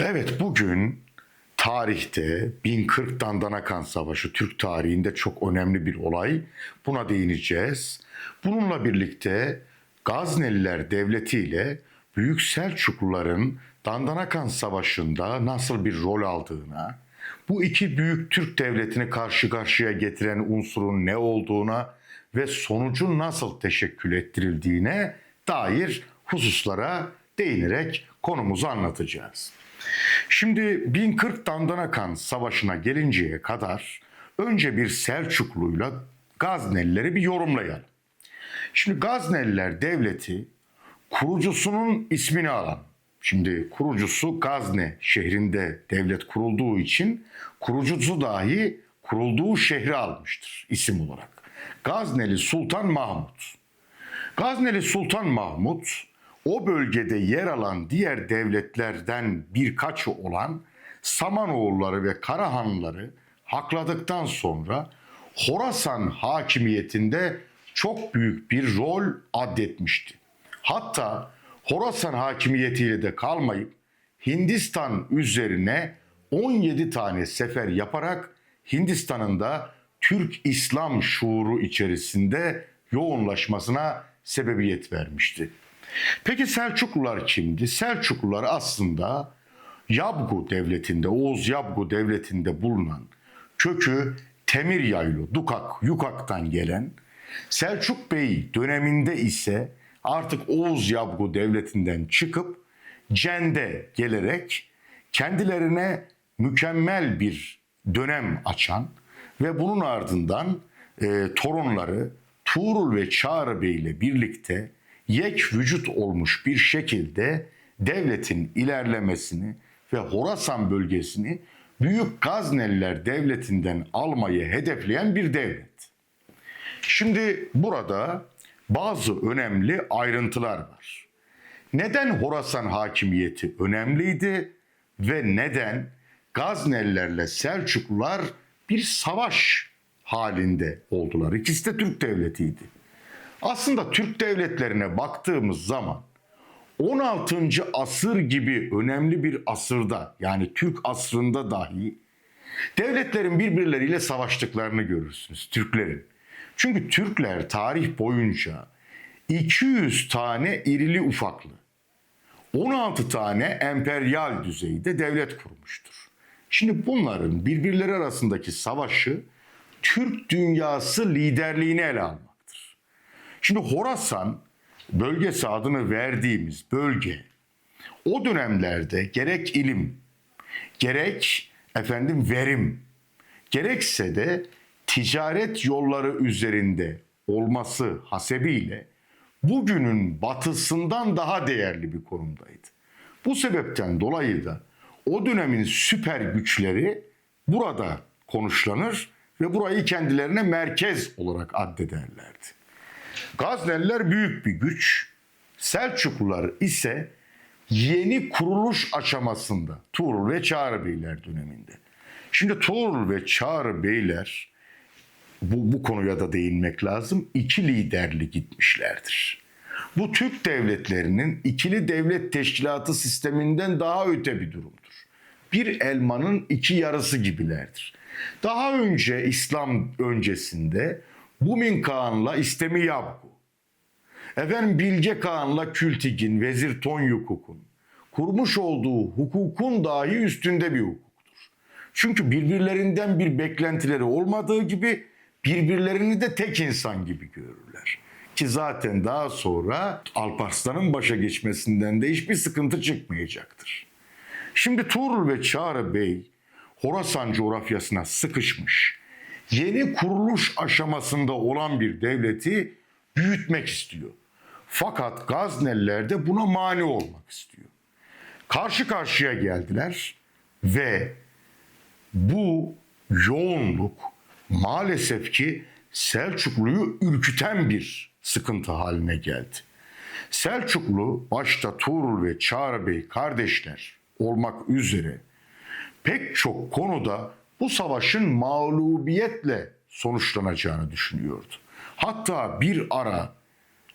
Evet bugün tarihte 1040 Dandanakan Savaşı Türk tarihinde çok önemli bir olay. Buna değineceğiz. Bununla birlikte Gazneliler Devleti ile Büyük Selçukluların Dandanakan Savaşı'nda nasıl bir rol aldığına, bu iki büyük Türk devletini karşı karşıya getiren unsurun ne olduğuna ve sonucun nasıl teşekkül ettirildiğine dair hususlara değinerek konumuzu anlatacağız. Şimdi 1040 Dandanakan Savaşı'na gelinceye kadar önce bir Selçukluyla Gaznelileri bir yorumlayalım. Şimdi Gazneliler Devleti kurucusunun ismini alan, şimdi kurucusu Gazne şehrinde devlet kurulduğu için kurucusu dahi kurulduğu şehri almıştır isim olarak. Gazneli Sultan Mahmut. Gazneli Sultan Mahmut o bölgede yer alan diğer devletlerden birkaçı olan Samanoğulları ve Karahanlıları hakladıktan sonra Horasan hakimiyetinde çok büyük bir rol addetmişti. Hatta Horasan hakimiyetiyle de kalmayıp Hindistan üzerine 17 tane sefer yaparak Hindistan'ın da Türk İslam şuuru içerisinde yoğunlaşmasına sebebiyet vermişti. Peki Selçuklular kimdi? Selçuklular aslında Yabgu devletinde, Oğuz Yabgu devletinde bulunan kökü Temir Yaylı, Dukak, Yukak'tan gelen Selçuk Bey döneminde ise artık Oğuz Yabgu devletinden çıkıp Cende gelerek kendilerine mükemmel bir dönem açan ve bunun ardından e, torunları Tuğrul ve Çağrı Bey ile birlikte yek vücut olmuş bir şekilde devletin ilerlemesini ve Horasan bölgesini Büyük Gazneliler Devleti'nden almayı hedefleyen bir devlet. Şimdi burada bazı önemli ayrıntılar var. Neden Horasan hakimiyeti önemliydi ve neden Gaznelilerle Selçuklular bir savaş halinde oldular? İkisi de Türk devletiydi. Aslında Türk devletlerine baktığımız zaman 16. asır gibi önemli bir asırda yani Türk asrında dahi devletlerin birbirleriyle savaştıklarını görürsünüz Türklerin. Çünkü Türkler tarih boyunca 200 tane irili ufaklı, 16 tane emperyal düzeyde devlet kurmuştur. Şimdi bunların birbirleri arasındaki savaşı Türk dünyası liderliğini ele almaktır. Şimdi Horasan bölgesi adını verdiğimiz bölge o dönemlerde gerek ilim, gerek efendim verim, gerekse de ticaret yolları üzerinde olması hasebiyle bugünün batısından daha değerli bir konumdaydı. Bu sebepten dolayı da o dönemin süper güçleri burada konuşlanır ve burayı kendilerine merkez olarak addederlerdi. Gazneliler büyük bir güç, Selçuklular ise yeni kuruluş aşamasında Tuğrul ve Çağrı Beyler döneminde. Şimdi Tuğrul ve Çağrı Beyler bu, bu konuya da değinmek lazım. İki liderli gitmişlerdir. Bu Türk devletlerinin ikili devlet teşkilatı sisteminden daha öte bir durumdur. Bir elmanın iki yarısı gibilerdir. Daha önce İslam öncesinde Bumin Kağan'la İstemi Yabgu, efendim Bilge Kağan'la Kültigin, Vezir Tonyukuk'un kurmuş olduğu hukukun dahi üstünde bir hukuktur. Çünkü birbirlerinden bir beklentileri olmadığı gibi birbirlerini de tek insan gibi görürler. Ki zaten daha sonra Alparslan'ın başa geçmesinden de hiçbir sıkıntı çıkmayacaktır. Şimdi Tuğrul ve Çağrı Bey Horasan coğrafyasına sıkışmış, yeni kuruluş aşamasında olan bir devleti büyütmek istiyor. Fakat Gazneliler de buna mani olmak istiyor. Karşı karşıya geldiler ve bu yoğunluk maalesef ki Selçuklu'yu ürküten bir sıkıntı haline geldi. Selçuklu başta Tuğrul ve Çağrı Bey kardeşler olmak üzere pek çok konuda bu savaşın mağlubiyetle sonuçlanacağını düşünüyordu. Hatta bir ara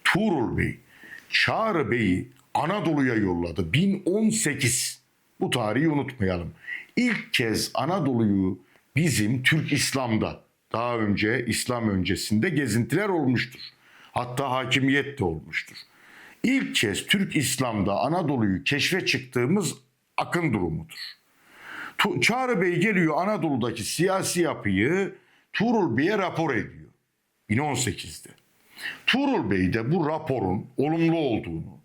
Tuğrul Bey Çağrı Bey'i Anadolu'ya yolladı 1018 Bu tarihi unutmayalım. İlk kez Anadolu'yu bizim Türk İslam'da daha önce İslam öncesinde gezintiler olmuştur. Hatta hakimiyet de olmuştur. İlk kez Türk İslam'da Anadolu'yu keşfe çıktığımız akın durumudur. Çağrı Bey geliyor Anadolu'daki siyasi yapıyı Tuğrul Bey'e rapor ediyor. 1018'de. Tuğrul Bey de bu raporun olumlu olduğunu,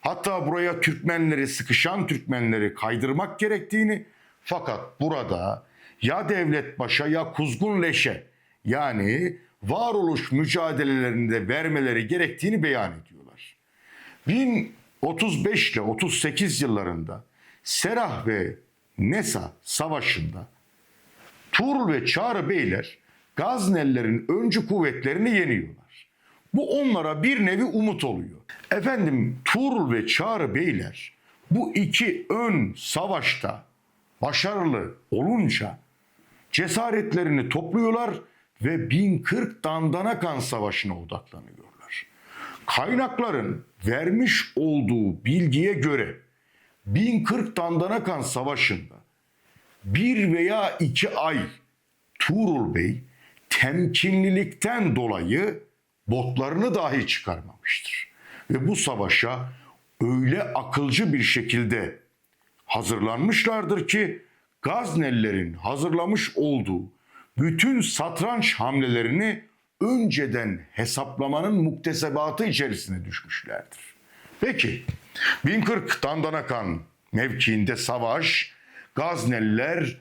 hatta buraya Türkmenleri, sıkışan Türkmenleri kaydırmak gerektiğini fakat burada ya devlet başa ya kuzgun leşe yani varoluş mücadelelerinde vermeleri gerektiğini beyan ediyorlar. 1035 ile 38 yıllarında Serah ve Nesa savaşında Tuğrul ve Çağrı Beyler Gaznelilerin öncü kuvvetlerini yeniyorlar. Bu onlara bir nevi umut oluyor. Efendim Tuğrul ve Çağrı Beyler bu iki ön savaşta başarılı olunca cesaretlerini topluyorlar ve 1040 Dandanakan Savaşı'na odaklanıyorlar. Kaynakların vermiş olduğu bilgiye göre 1040 Dandanakan Savaşı'nda bir veya iki ay Tuğrul Bey temkinlilikten dolayı botlarını dahi çıkarmamıştır. Ve bu savaşa öyle akılcı bir şekilde hazırlanmışlardır ki Gaznelilerin hazırlamış olduğu bütün satranç hamlelerini önceden hesaplamanın muktesebatı içerisine düşmüşlerdir. Peki 1040 Dandanakan mevkiinde savaş Gazneliler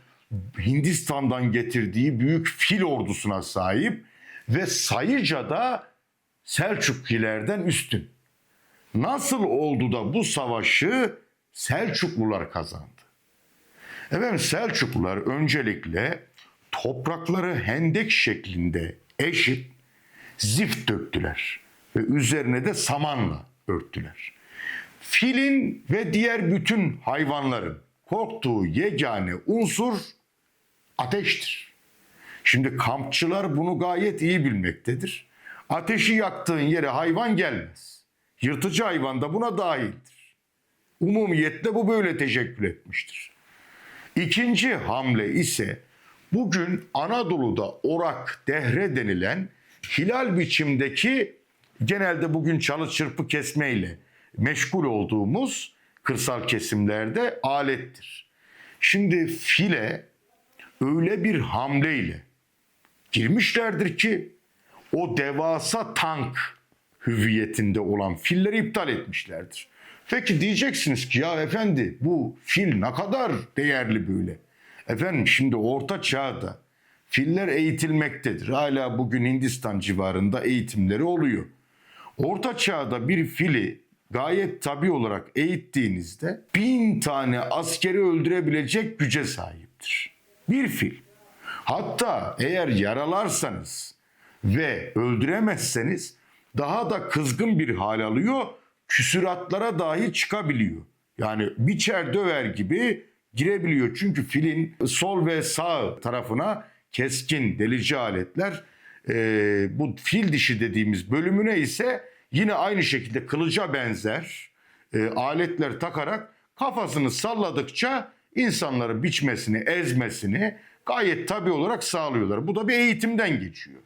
Hindistan'dan getirdiği büyük fil ordusuna sahip ve sayıca da Selçuklilerden üstün. Nasıl oldu da bu savaşı Selçuklular kazandı? Efendim Selçuklular öncelikle toprakları hendek şeklinde eşit zift döktüler ve üzerine de samanla örttüler. Filin ve diğer bütün hayvanların korktuğu yegane unsur ateştir. Şimdi kampçılar bunu gayet iyi bilmektedir. Ateşi yaktığın yere hayvan gelmez. Yırtıcı hayvan da buna dahildir. Umumiyetle bu böyle teşekkül etmiştir. İkinci hamle ise bugün Anadolu'da orak dehre denilen hilal biçimdeki genelde bugün çalı çırpı kesmeyle meşgul olduğumuz kırsal kesimlerde alettir. Şimdi file öyle bir hamleyle girmişlerdir ki o devasa tank hüviyetinde olan filleri iptal etmişlerdir. Peki diyeceksiniz ki ya efendi bu fil ne kadar değerli böyle. Efendim şimdi orta çağda filler eğitilmektedir. Hala bugün Hindistan civarında eğitimleri oluyor. Orta çağda bir fili gayet tabi olarak eğittiğinizde bin tane askeri öldürebilecek güce sahiptir. Bir fil. Hatta eğer yaralarsanız ve öldüremezseniz daha da kızgın bir hal alıyor, küsuratlara dahi çıkabiliyor. Yani biçer döver gibi girebiliyor. Çünkü filin sol ve sağ tarafına keskin delici aletler e, bu fil dişi dediğimiz bölümüne ise yine aynı şekilde kılıca benzer e, aletler takarak kafasını salladıkça insanları biçmesini, ezmesini gayet tabi olarak sağlıyorlar. Bu da bir eğitimden geçiyor.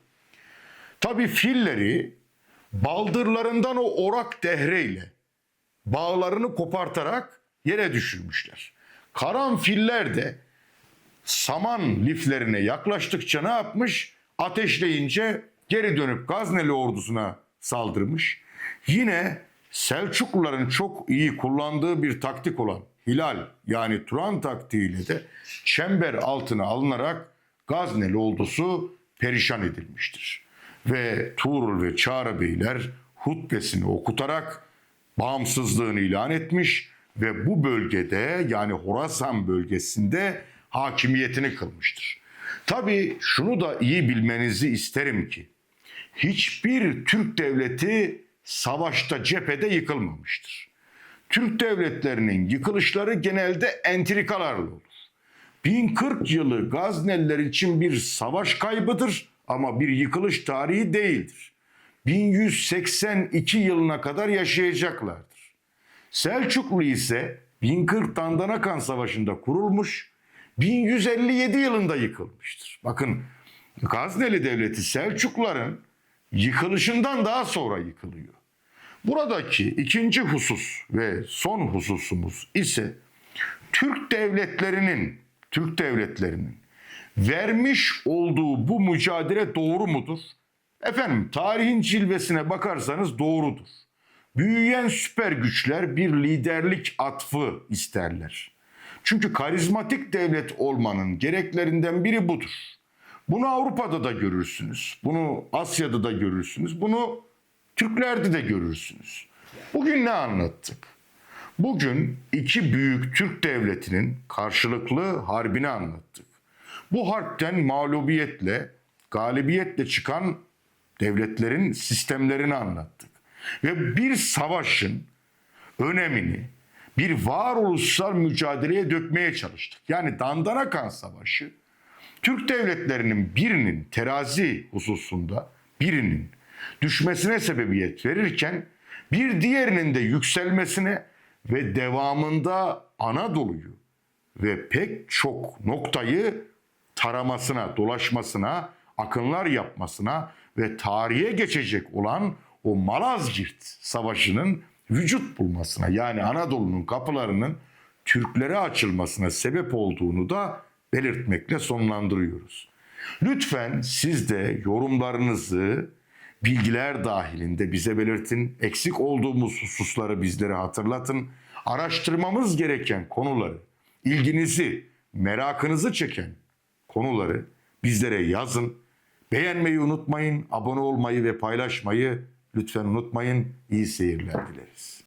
Tabi filleri baldırlarından o orak dehreyle bağlarını kopartarak yere düşürmüşler. Karanfiller de saman liflerine yaklaştıkça ne yapmış? Ateşleyince geri dönüp Gazneli ordusuna saldırmış. Yine Selçukluların çok iyi kullandığı bir taktik olan hilal yani Turan taktiğiyle de çember altına alınarak Gazneli ordusu perişan edilmiştir. Ve Tuğrul ve Çağrı Beyler hutbesini okutarak bağımsızlığını ilan etmiş ve bu bölgede yani Horasan bölgesinde hakimiyetini kılmıştır. Tabii şunu da iyi bilmenizi isterim ki hiçbir Türk devleti savaşta cephede yıkılmamıştır. Türk devletlerinin yıkılışları genelde entrikalarla olur. 1040 yılı Gazneliler için bir savaş kaybıdır ama bir yıkılış tarihi değildir. 1182 yılına kadar yaşayacaklardır. Selçuklu ise 1040 Dandanakan Savaşı'nda kurulmuş, 1157 yılında yıkılmıştır. Bakın Gazneli Devleti Selçukluların yıkılışından daha sonra yıkılıyor. Buradaki ikinci husus ve son hususumuz ise Türk devletlerinin Türk devletlerinin vermiş olduğu bu mücadele doğru mudur? Efendim tarihin cilvesine bakarsanız doğrudur. Büyüyen süper güçler bir liderlik atfı isterler. Çünkü karizmatik devlet olmanın gereklerinden biri budur. Bunu Avrupa'da da görürsünüz. Bunu Asya'da da görürsünüz. Bunu Türklerde de görürsünüz. Bugün ne anlattık? Bugün iki büyük Türk devletinin karşılıklı harbini anlattık. Bu harpten mağlubiyetle, galibiyetle çıkan devletlerin sistemlerini anlattık. Ve bir savaşın önemini bir varoluşsal mücadeleye dökmeye çalıştık. Yani Dandanakan Savaşı Türk devletlerinin birinin terazi hususunda birinin düşmesine sebebiyet verirken bir diğerinin de yükselmesine ve devamında Anadolu'yu ve pek çok noktayı taramasına, dolaşmasına, akınlar yapmasına ve tarihe geçecek olan o Malazgirt Savaşı'nın vücut bulmasına yani Anadolu'nun kapılarının Türklere açılmasına sebep olduğunu da belirtmekle sonlandırıyoruz. Lütfen siz de yorumlarınızı bilgiler dahilinde bize belirtin. Eksik olduğumuz hususları bizlere hatırlatın. Araştırmamız gereken konuları, ilginizi, merakınızı çeken konuları bizlere yazın. Beğenmeyi unutmayın, abone olmayı ve paylaşmayı lütfen unutmayın. İyi seyirler dileriz.